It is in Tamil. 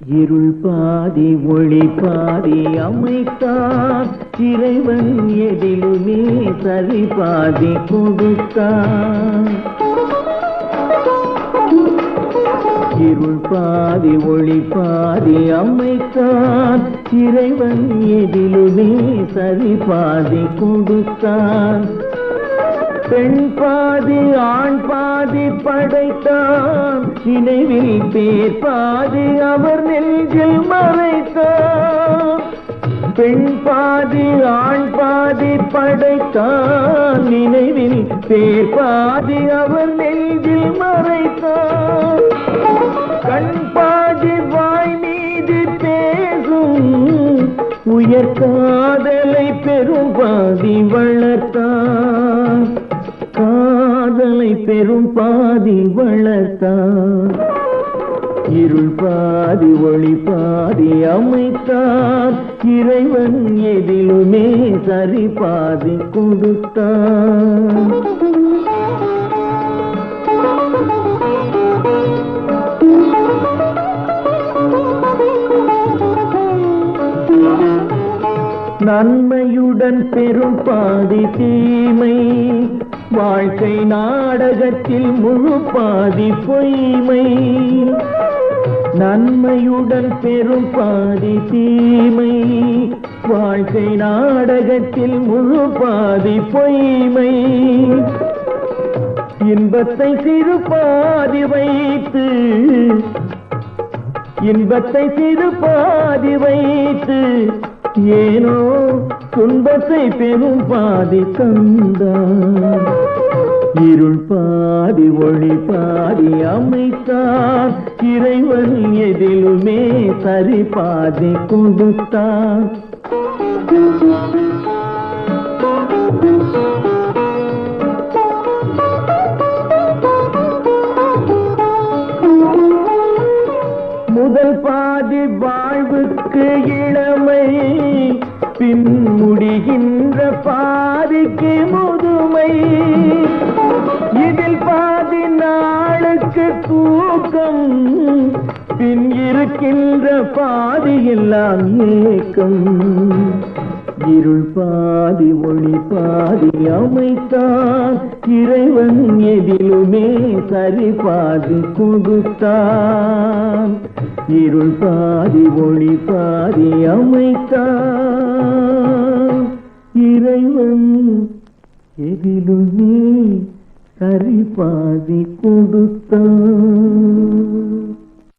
இருள் பாதி ஒளி பாதி அமைத்தார் இறைவன் எதிலுமே சரி பாதி கொடுத்தார் இருள் பாதி ஒளி பாதி அமைத்தார் இறைவன் எதிலுமே சரி பாதி கொடுத்தான். பெண் பாதி ஆண் பாதி படைத்தான். நினைவில் பேர் பாதி அவர் நெஞ்சில் மறைத்தான். பெண் பாதி ஆண் பாதி படைத்தான். நினைவில் பேர் பாதி அவர் நெஞ்சில் மறைத்தான். கண் பாதி வாய் மீது பேசும். உயர் காதலை பெரும் பாதி வளர்த்தான். காதலை பெரும் பாதி வளர்த்தான். இருள் பாதி ஒளி பாதி அமைத்தான். இறைவன் எதிலுமே சரி பாதி கொடுத்தான். நன்மையுடன் பெரும் பாதி தீமை வாழ்க்கை நாடகத்தில் முழு பாதி பொய்மை. நன்மையுடன் பெரும் பாதி தீமை. வாழ்க்கை நாடகத்தில் முழு பாதி பொய்மை. இன்பத்தை சிறு பாதி வைத்து இன்பத்தை சிறு பாதி வைத்து ஏனோ துன்பத்தை பெரும் பாதி தந்தார் இருள் பாதி ஒளி பாதி அமைத்தார் இறைவன் எதிலுமே சரி பாதி கொடுத்தார் Thank you. முதல் பாதி வாழ்வுக்கு இளமை. பின் முடிகின்ற பாதிக்கு முதுமை. இதில் பாதி நாளுக்கு தூக்கம். பின் இருக்கின்ற பாதியில்லாம் ஏக்கம். இருள் பாதி ஒளி பாதி அமைத்தான். இறைவன் எதிலுமே சரி பாதி கொடுத்தான் இருள் பாதி ஒளி பாதி அமைத்தான். இறைவன் எதிலுமே சரி பாதி கொடுத்தான்